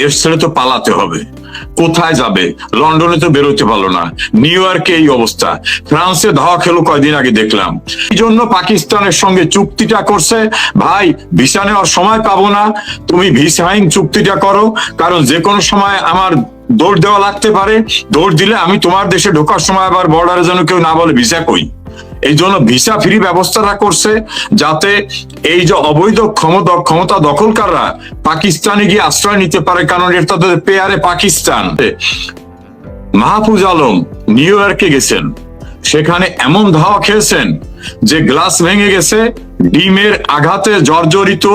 দেশ ছেড়ে তো পালাতে হবে। কোথায় যাবে? লন্ডনে তো বেরোতে পারল না। নিউ ইয়র্কে এই অবস্থা। ফ্রান্সে ধাওয়া খেলো কয়দিন আগে দেখলাম। এই জন্য পাকিস্তানের সঙ্গে চুক্তিটা করছে। ভাই, ভিসা নেওয়ার সময় পাবো না। তুমি ভিসাহীন চুক্তিটা করো। কারণ যে কোনো সময় আমার দৌড় দেওয়া লাগতে পারে। দৌড় দিলে আমি তোমার দেশে ঢোকার সময় আবার বর্ডারে যেন কেউ না বলে, ভিসা কই? এই জন্য ভিসা ফ্রি ব্যবস্থাটা করছে যাতে এই যে অবৈধ ক্ষমতা ক্ষমতা দখলকাররা পাকিস্তানে গিয়ে আশ্রয় নিতে পারে, কারণ এটা তাদের পেয়ারে পাকিস্তান। মাহফুজ আলম নিউ ইয়র্কে গেছেন। সেখানে এমন ধাওয়া খেয়েছেন যে গ্লাস ভেঙে গেছে, ডিমের আঘাতে জর্জরিত,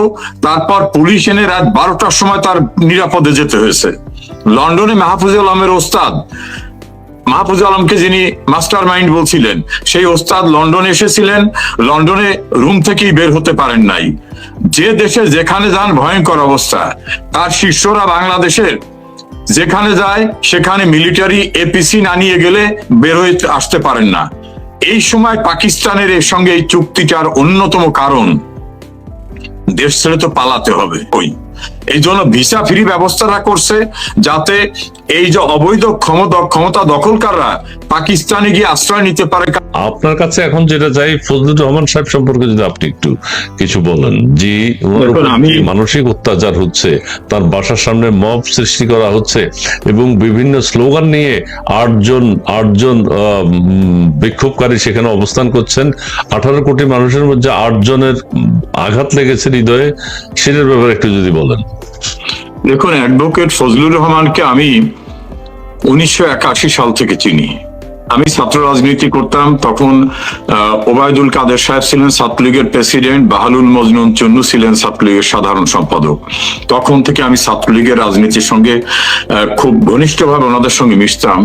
তারপর পুলিশ এনে রাত বারোটার সময় তার নিরাপদে যেতে হয়েছে। লন্ডনে মাহফুজ আলমের ওস্তাদ মাহফুজ আলমকে যিনি মাস্টার মাইন্ড বলছিলেন, সেই ওস্তাদ লন্ডনে এসেছিলেন। লন্ডনে রুম থেকেই বের হতে পারেন নাই। যে দেশে যেখানে যান, ভয়ঙ্কর অবস্থা। তার শিষ্যরা বাংলাদেশের। যেখানে যায়, সেখানে মিলিটারি এপিসি না নিয়ে গেলে বের হয়ে আসতে পারেন না। এই সময় পাকিস্তানের এর সঙ্গে এই চুক্তিটার অন্যতম কারণ, দেশ ছেড়ে তো পালাতে হবে। ওই এই জন্য ভিসা ফ্রি ব্যবস্থাটা করছে যাতে এই যে অবৈধ ক্ষমতা ক্ষমতা দখলকাররা পাকিস্তানে গিয়ে আশ্রয় নিতে পারে। আপনার কাছে এখন যেটা চাই ফজলুর রহমান সাহেব সম্পর্কে যদি আপনি একটু কিছু বলেন যে আমি- মানসিক অত্যাচার হচ্ছে তার বাসার সামনে মব সৃষ্টি করা হচ্ছে এবং বিভিন্ন স্লোগান নিয়ে আটজন আটজন আহ, বিক্ষোভকারী সেখানে অবস্থান করছেন। আঠারো কোটি মানুষের মধ্যে আটজনের আঘাত লেগেছে হৃদয়ে সেটার ব্যাপারে একটু যদি বলেন। দেখুন অ্যাডভোকেট ফজলুর রহমানকে আমি উনিশশো একাশি সাল থেকে চিনি। আমি ছাত্র রাজনীতি করতাম, তখন ওবায়দুল কাদের সাহেব ছিলেন ছাত্রলীগের প্রেসিডেন্ট বাহালুল মজনুন চন্নু ছিলেন ছাত্রলীগের সাধারণ সম্পাদক। তখন থেকে আমি ছাত্রলীগের রাজনীতির সঙ্গে খুব ঘনিষ্ঠভাবে ওনাদের সঙ্গে মিশতাম।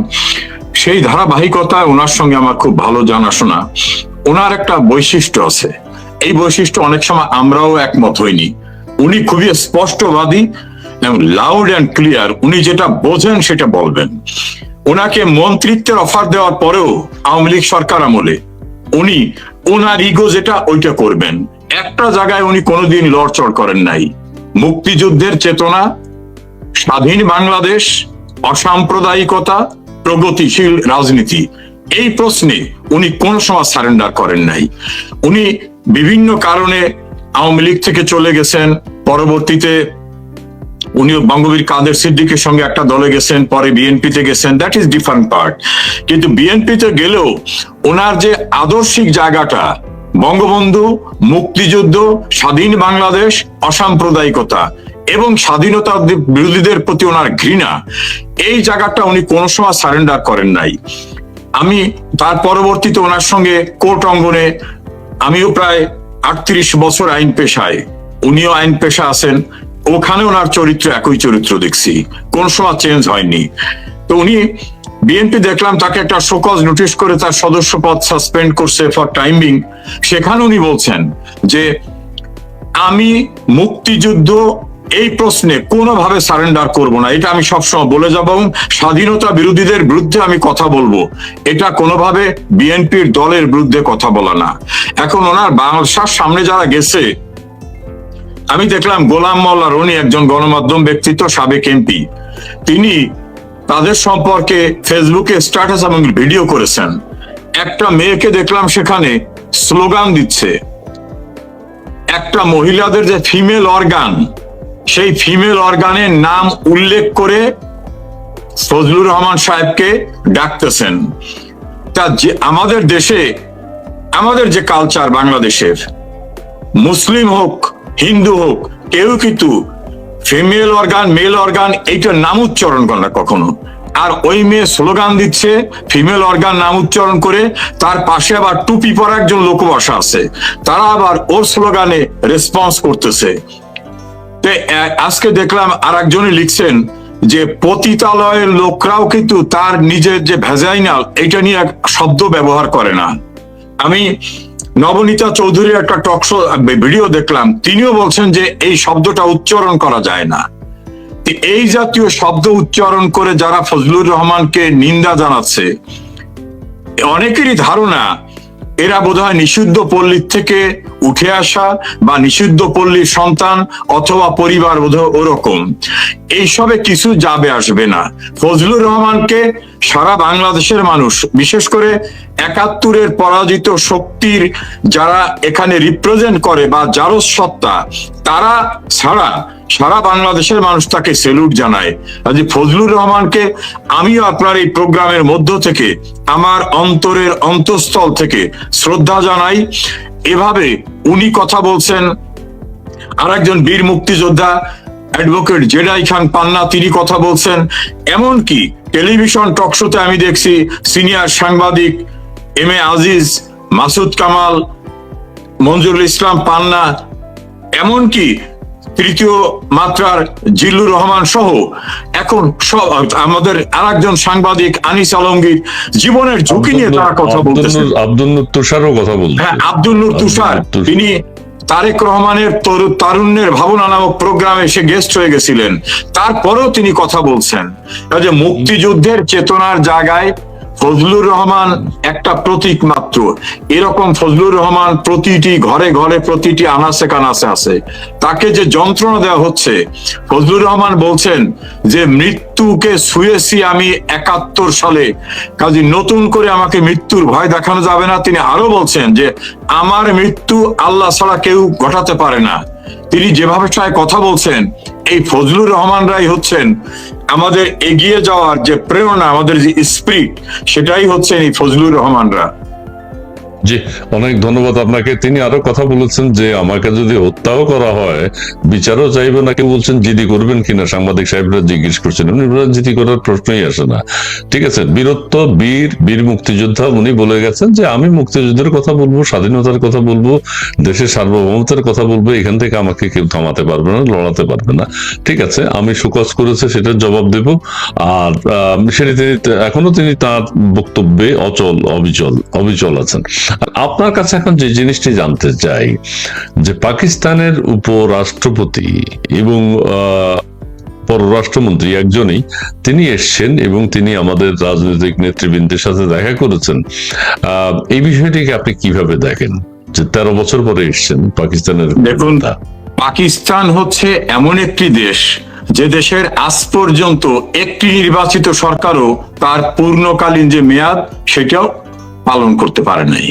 সেই ধারাবাহিকতায় ওনার সঙ্গে আমার খুব ভালো জানাশোনা। ওনার একটা বৈশিষ্ট্য আছে। এই বৈশিষ্ট্য অনেক সময় আমরাও একমত হইনি। উনি খুবই স্পষ্টবাদী এবং লাউড অ্যান্ড ক্লিয়ার উনি যেটা বোঝেন সেটা বলবেন। ওনাকে মন্ত্রিত্বের অফার দেওয়ার পরেও আওয়ামী লীগ সরকার আমলে উনি ওনার ইগো যেটা, ওইটা করবেন। একটা জায়গায় উনি কোনোদিন লড়চড় করেন নাই। মুক্তিযুদ্ধের চেতনা, স্বাধীন বাংলাদেশ, অসাম্প্রদায়িকতা, প্রগতিশীল রাজনীতি, এই প্রশ্নে উনি কোন সময় সারেন্ডার করেন নাই। উনি বিভিন্ন কারণে আওয়ামী লীগ থেকে চলে গেছেন। পরবর্তীতে উনি বঙ্গবীর কাদের সিদ্দিকের সঙ্গে একটা দলে গেছেন, পরে বিএনপিতে গেছেন। দ্যাট ইজ ডিফারেন্ট পার্ট কিন্তু বিএনপিতে গেলেও ওনার যে আদর্শিক জায়গাটা, বঙ্গবন্ধু, মুক্তিযুদ্ধ, স্বাধীন বাংলাদেশ, অসাম্প্রদায়িকতা এবং স্বাধীনতা বিরোধীদের প্রতি ওনার ঘৃণা, এই জায়গাটা উনি কোনো সময় সারেন্ডার করেন নাই। আমি তার পরবর্তীতে ওনার সঙ্গে কোর্ট অঙ্গনে, আমিও প্রায় আটত্রিশ বছর আইন পেশায়। উনিও আইন পেশা আছেন। ওখানে ওনার চরিত্র একই চরিত্র দেখছি। কোন সময় চেঞ্জ হয়নি। তো উনি বিএনপি দেখলাম, তাকে একটা শোকজ নোটিশ করে তার সদস্য পদ সাসপেন্ড করছে ফর টাইমিং সেখানে উনি বলছেন যে, আমি মুক্তিযুদ্ধ এই প্রশ্নে কোনোভাবে সারেন্ডার করব না। এটা আমি সবসময় বলে যাব এবং স্বাধীনতা বিরোধীদের বিরুদ্ধে আমি কথা বলব। এটা কোনোভাবে বিএনপির দলের বিরুদ্ধে কথা বলা না। এখন ওনার বাংলাদেশের সামনে যারা গেছে, আমি দেখলাম গোলাম মোল্লা রনি একজন গণমাধ্যম ব্যক্তিত্ব, সাবেক এমপি। তিনি তাদের সম্পর্কে ফেসবুকে স্ট্যাটাস এবং ভিডিও করেছেন। একটা মেয়েকে দেখলাম সেখানে স্লোগান দিচ্ছে। একটা মহিলাদের যে ফিমেল অর্গান সেই ফিমেল অর্গানের নাম উল্লেখ করে ফজলুর রহমান সাহেবকে ডাকতেছেন। তা যে আমাদের দেশে, আমাদের যে কালচার বাংলাদেশের, মুসলিম হোক, হিন্দু হোক, কেউ কিন্তু ফিমেল অর্গান মেল অর্গান এইটার নাম উচ্চারণ করে না কখনো। আর ওই মেয়ে স্লোগান দিচ্ছে ফিমেল অর্গান নাম উচ্চারণ করে, তার পাশে আবার টুপি পরা একজন লোক বসা আছে। তারা আবার ওর স্লোগানে রেসপন্স করতেছে। আজকে দেখলাম আর একজনে লিখছেন যে পতিতালয়ের লোকরাও কিন্তু তার নিজের যে ভেজাইনাল এটা নিয়ে এক শব্দ ব্যবহার করে না। আমি নবনীতা চৌধুরীর একটা টকশো ভিডিও দেখলাম, তিনিও বলছেন যে এই শব্দটা উচ্চারণ করা যায় না। এই জাতীয় শব্দ উচ্চারণ করে যারা ফজলুর রহমানকে নিন্দা জানাচ্ছে, অনেকেরই ধারণা এরা বোধহয় নিষিদ্ধ পল্লীর থেকে উঠে আসা বা নিষিদ্ধ পল্লীর সন্তান অথবা পরিবার বোধহয় ওরকম। এইসবে কিছু যাবে আসবে না। ফজলুর রহমানকে সারা বাংলাদেশের মানুষ, বিশেষ করে একাত্তরের পরাজিত শক্তির যারা এখানে রিপ্রেজেন্ট করে বা জারস সত্তা তারা ছাড়া সারা বাংলাদেশের মানুষ তাকে সেলুট জানায়। কাজে ফজলুর রহমানকে আমিও আপনার এই প্রোগ্রামের মধ্য থেকে, আমার অন্তরের অন্তঃস্থল থেকে শ্রদ্ধা জানাই। এভাবে উনি কথা বলছেন। আর একজন বীর মুক্তিযোদ্ধা অ্যাডভোকেট জেডাই খান পান্না, তিনি কথা বলছেন। এমনকি টেলিভিশন টকশোতে আমি দেখছি সিনিয়র সাংবাদিক এম এ আজিজ মাসুদ কামাল মঞ্জুরুল ইসলাম পান্না, এমনকি তৃতীয় মাত্রার জিল্লুর রহমান সহ এখন সব আমাদের আরেকজন সাংবাদিক আনিস আলমগীর জীবনের ঝুঁকি নিয়ে তারা কথা বলতেছেন আব্দুল- নূর তুষারও কথা বলছে হ্যাঁ আব্দুল নূর তুষার। তিনি তারেক রহমানের তরু- তারুণ্যের ভাবনা নামক প্রোগ্রামে এসে গেস্ট হয়ে গেছিলেন। তারপরেও তিনি কথা বলছেন। যে মুক্তিযুদ্ধের চেতনার জায়গায় ফজলুর রহমান একটা প্রতীক মাত্র। এরকম ফজলুর রহমান প্রতিটি ঘরে ঘরে প্রতিটি আনাসে কানাসে আছে। তাকে যে যন্ত্রণা দেওয়া হচ্ছে, ফজলুর রহমান বলছেন যে, মৃত্যুকে শুয়েছি আমি একাত্তর সালে। কাজে নতুন করে আমাকে মৃত্যুর ভয় দেখানো যাবে না। তিনি আরও বলছেন যে, আমার মৃত্যু আল্লাহ ছাড়া কেউ ঘটাতে পারে না। তিনি যেভাবে কথা বলছেন, এই ফজলুর রহমানরাই হচ্ছেন আমাদের এগিয়ে যাওয়ার যে প্রেরণা আমাদের যে স্পিরিট সেটাই হচ্ছেন এই ফজলুর রহমানরা। জি, অনেক ধন্যবাদ আপনাকে। তিনি আরও কথা বলেছেন যে, আমাকে যদি হত্যাও করা হয়, বিচারও চাইবে না, কেউ বলছেন জিডি করবেন কিনা? সাংবাদিক সাহেবরা জিজ্ঞেস করছেন। উনি বলেন জিডি করার প্রশ্নই আসে না। ঠিক আছে, বীরত্ব, বীর বীর মুক্তিযোদ্ধা, উনি বলে গেছেন যে, আমি মুক্তিযুদ্ধের কথা বলব, স্বাধীনতার কথা বলব, দেশের সার্বভৌমতার কথা বলব, এখান থেকে আমাকে কেউ থামাতে পারবে না, লড়াতে পারবে না। ঠিক আছে, আমি সুকস করেছে, সেটার জবাব দেব। আর সেটি তিনি, এখনও তিনি তার বক্তব্যে অচল, অবিচল অবিচল আছেন। আপনার কাছে এখন যে জিনিসটি জানতে চাই, যে পাকিস্তানের উপরাষ্ট্রপতি এবং পররাষ্ট্রমন্ত্রী একজনই তিনি এসছেন এবং তিনি আমাদের রাজনৈতিক নেতৃবৃন্দের সাথে দেখা করেছেন। এই বিষয়টিকে আপনি কীভাবে দেখেন? যে তেরো বছর পরে এসছেন পাকিস্তানের দেখুন, পাকিস্তান হচ্ছে এমন একটি দেশ, যে দেশের আজ পর্যন্ত একটি নির্বাচিত সরকারও তার পূর্ণকালীন যে মেয়াদ, সেটাও পালন করতে পারে নাই।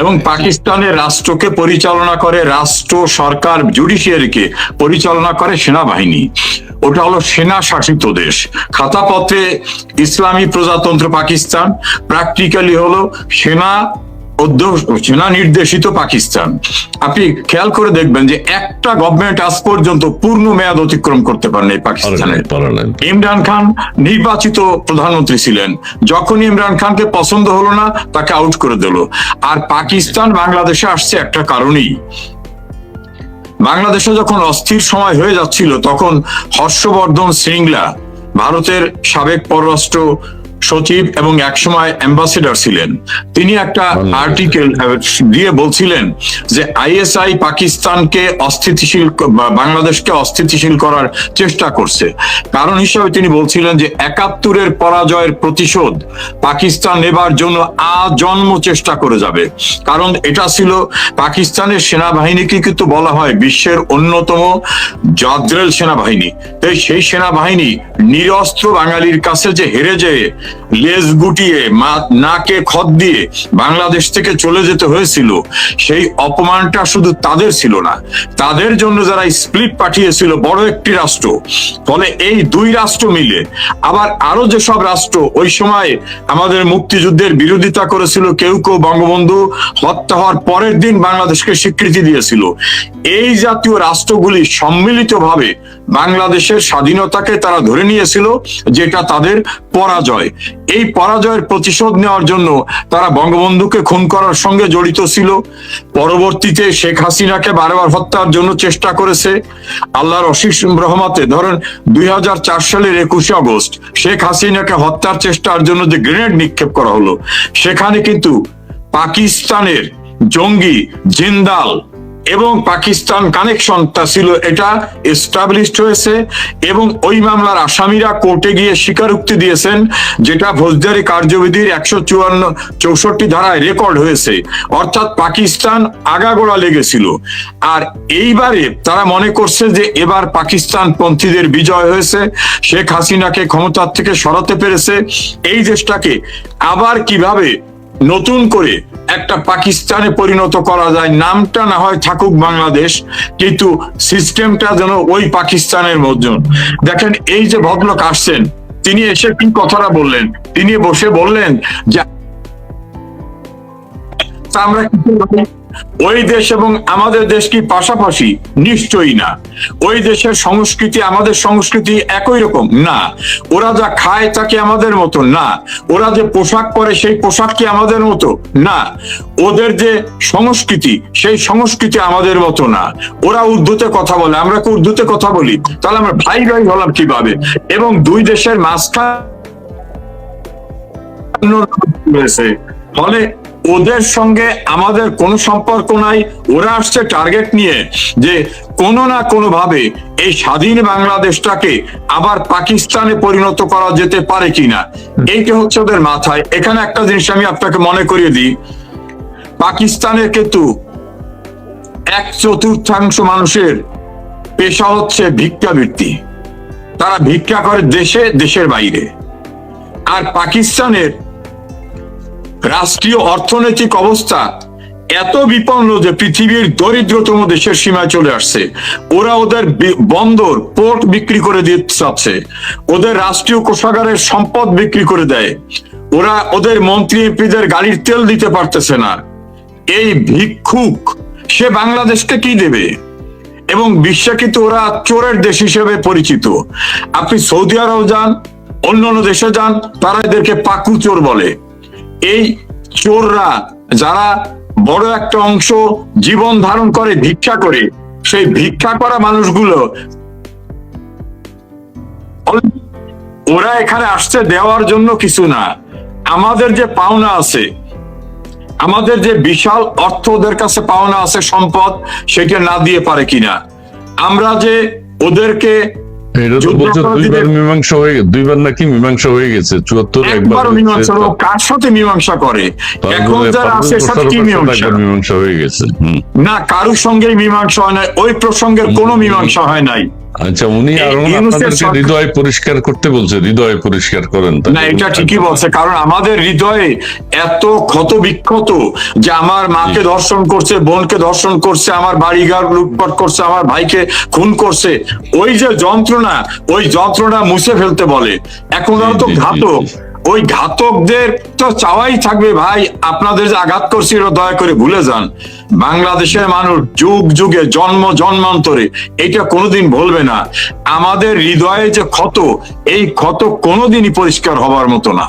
এবং পাকিস্তানের রাষ্ট্রকে পরিচালনা করে রাষ্ট্র সরকার জুডিশিয়ারিকে পরিচালনা করে সেনাবাহিনী। ওটা হলো সেনা শাসিত দেশ। খাতাপত্রে ইসলামী প্রজাতন্ত্র পাকিস্তান প্র্যাকটিক্যালি হলো সেনা সেনা নির্দেশিত পাকিস্তান। আপনি খেয়াল করে দেখবেন যে একটা গভর্নমেন্ট আজ পর্যন্ত পূর্ণ মেয়াদ অতিক্রম করতে পারেন এই পাকিস্তানের। ইমরান খান নির্বাচিত প্রধানমন্ত্রী ছিলেন। যখন ইমরান খানকে পছন্দ হলো না তাকে আউট করে দিল। আর পাকিস্তান বাংলাদেশে আসছে একটা কারণেই। বাংলাদেশে যখন অস্থির সময় হয়ে যাচ্ছিল তখন হর্ষবর্ধন শ্রিংলা ভারতের সাবেক পররাষ্ট্র সচিব এবং একসময় অ্যাম্বাসেডর ছিলেন। তিনি একটা আর্টিকেল দিয়ে বলছিলেন যে আইএসআই পাকিস্তানকে অস্থিতিশীল বাংলাদেশকে অস্থিতিশীল করার চেষ্টা করছে। কারণ হিসাবে তিনি বলছিলেন যে একাত্তরের পরাজয়ের প্রতিশোধ পাকিস্তান নেবার জন্য আজন্ম চেষ্টা করে যাবে। কারণ এটা ছিল পাকিস্তানের সেনাবাহিনীকে কিন্তু বলা হয় বিশ্বের অন্যতম জাদ্রেল সেনাবাহিনী। তাই সেই সেনাবাহিনী নিরস্ত্র বাঙালির কাছে যে হেরে যেয়ে লেজ গুটিয়ে নাকে খত দিয়ে বাংলাদেশ থেকে চলে যেতে হয়েছিল। সেই অপমানটা শুধু তাদের ছিল না, তাদের জন্য যারা স্প্লিট পাঠিয়েছিল, বড় একটি রাষ্ট্র। ফলে এই দুই রাষ্ট্র মিলে আবার আরও যেসব রাষ্ট্র ওই সময় আমাদের মুক্তিযুদ্ধের বিরোধিতা করেছিল, কেউ কেউ বঙ্গবন্ধু, হত্যা হওয়ার পরের দিন বাংলাদেশকে স্বীকৃতি দিয়েছিল। এই জাতীয় রাষ্ট্রগুলি সম্মিলিতভাবে বাংলাদেশের স্বাধীনতাকে তারা ধরে নিয়েছিল, যেটা তাদের পরাজয়। এই পরাজয়ের প্রতিশোধ নেওয়ার জন্য তারা বঙ্গবন্ধুকে খুন করার সঙ্গে জড়িত ছিল। পরবর্তীতে শেখ হাসিনাকে বারবার হত্যার জন্য চেষ্টা করেছে। আল্লাহর অশিস রহমতে ধরেন দুই হাজার চার সালের একুশে আগস্ট শেখ হাসিনাকে হত্যার চেষ্টার জন্য যে গ্রেনেড নিক্ষেপ করা হলো, সেখানে কিন্তু পাকিস্তানের জঙ্গি জিন্দাল এবং পাকিস্তান কানেকশনটা ছিল এটা এস্টাবলিশড হয়েছে এবং ওই মামলার আসামিরা কোর্টে গিয়ে স্বীকারোক্তি দিয়েছেন, যেটা ফৌজদারি কার্যবিধির একশো চুয়ান্ন চৌষট্টি ধারায় রেকর্ড হয়েছে। অর্থাৎ পাকিস্তান আগাগোড়া লেগেছিল। আর এইবারে তারা মনে করছে যে এবার পাকিস্তান পন্থীদের বিজয় হয়েছে। শেখ হাসিনাকে ক্ষমতার থেকে সরাতে পেরেছে। এই দেশটাকে আবার কীভাবে নতুন করে একটা পাকিস্তানে পরিণত করা যায় নামটা না হয় থাকুক বাংলাদেশ, কিন্তু সিস্টেমটা যেন ওই পাকিস্তানের মধ্যে দেখেন, এই যে ভদ্রলোক আসছেন, তিনি এসে কি কথাটা বললেন তিনি বসে বললেন যে, আমরা কি করব? ওই দেশ এবং আমাদের দেশ কি পাশাপাশি? নিশ্চয়ই না। ওই দেশের সংস্কৃতি আমাদের সংস্কৃতি একই রকম। না, ওরা যা খায় তা কি আমাদের মতো? না, ওরা যে পোশাক পরে সেই পোশাক কি আমাদের মতো? না, ওদের যে সংস্কৃতি সেই সংস্কৃতি আমাদের মতো না। ওরা উর্দুতে কথা বলে, আমরা কি উর্দুতে কথা বলি? তাহলে আমরা ভাই ভাই হলাম কীভাবে? এবং দুই দেশের মাঝখানে ফলে ওদের সঙ্গে আমাদের কোনো সম্পর্ক নাই। ওরা আসছে টার্গেট নিয়ে যে কোনো না কোনো ভাবে এই স্বাধীন বাংলাদেশটাকে আবার পাকিস্তানে পরিণত করা যেতে পারে কিনা। এইটা হচ্ছে ওদের মাথায়। এখানে একটা জিনিস আমি আপনাকে মনে করিয়ে দিই। পাকিস্তানের কিন্তু এক চতুর্থাংশ মানুষের পেশা হচ্ছে ভিক্ষাবৃত্তি। তারা ভিক্ষা করে দেশে, দেশের বাইরে। আর পাকিস্তানের রাষ্ট্রীয় অর্থনৈতিক অবস্থা এত বিপন্ন যে পৃথিবীর দরিদ্রতম দেশের সীমায় চলে আসছে। ওরা ওদের বন্দর, পোর্ট বিক্রি করে দিতে চাচ্ছে ওদের রাষ্ট্রীয় কোষাগারের সম্পদ বিক্রি করে দেয়। ওরা ওদের মন্ত্রী এমপিদের গাড়ির তেল দিতে পারতেছে না। এই ভিক্ষুক, সে বাংলাদেশকে কি দেবে? এবং বিশ্বে কিন্তু ওরা চোরের দেশ হিসেবে পরিচিত। আপনি সৌদি আরব যান অন্য অন্য দেশে যান, তারা এদেরকে পাকু চোর বলে। এই চোররা যারা বড় একটা অংশ জীবন ধারণ করে, ভিক্ষা করে, সেই ভিক্ষা করা মানুষগুলো ওরা এখানে আসছে দেওয়ার জন্য কিছু না। আমাদের যে পাওনা আছে, আমাদের যে বিশাল অর্থ ওদের কাছে পাওনা আছে, সম্পদ, সেটা না দিয়ে পারে কিনা। আমরা যে ওদেরকে এটা তো বলছে দুইবার মীমাংসা হয়ে গেছে দুইবার নাকি মীমাংসা হয়ে গেছে চুয়াত্তর একবার মীমাংসা হলো, কার সাথে মীমাংসা করে? এখন যারা আছে সাথে কি মীমাংসা? মীমাংসা হয়ে গেছে। না কারোর সঙ্গে মীমাংসা হয় নাই ওই প্রসঙ্গের কোনো মীমাংসা হয় নাই। আচ্ছা উনি আপনাদেরকে হৃদয় পরিষ্কার করতে বলছে হৃদয় পরিষ্কার করেন না এটা ঠিকই বলছে কারণ আমাদের হৃদয়ে এত ক্ষত বিক্ষত যে আমার মাকে ধর্ষণ করছে বোনকে ধর্ষণ করছে আমার বাড়িঘর লুটপাট করছে আমার ভাইকে খুন করছে ওই যে যন্ত্রণা ওই যন্ত্রণা মুছে ফেলতে বলে। এখন তো ঘাতক। ওই ঘাতকদের তো চাওয়াই থাকবে ভাই। আপনাদের যে আঘাত করছিল দয়া করে ভুলে যান। বাংলাদেশের মানুষ যুগ যুগে, জন্ম জন্মান্তরে এটা কোনোদিন ভুলবে না। আমাদের হৃদয়ে যে ক্ষত, এই ক্ষত কোনোদিনই পরিষ্কার হবার মতো না।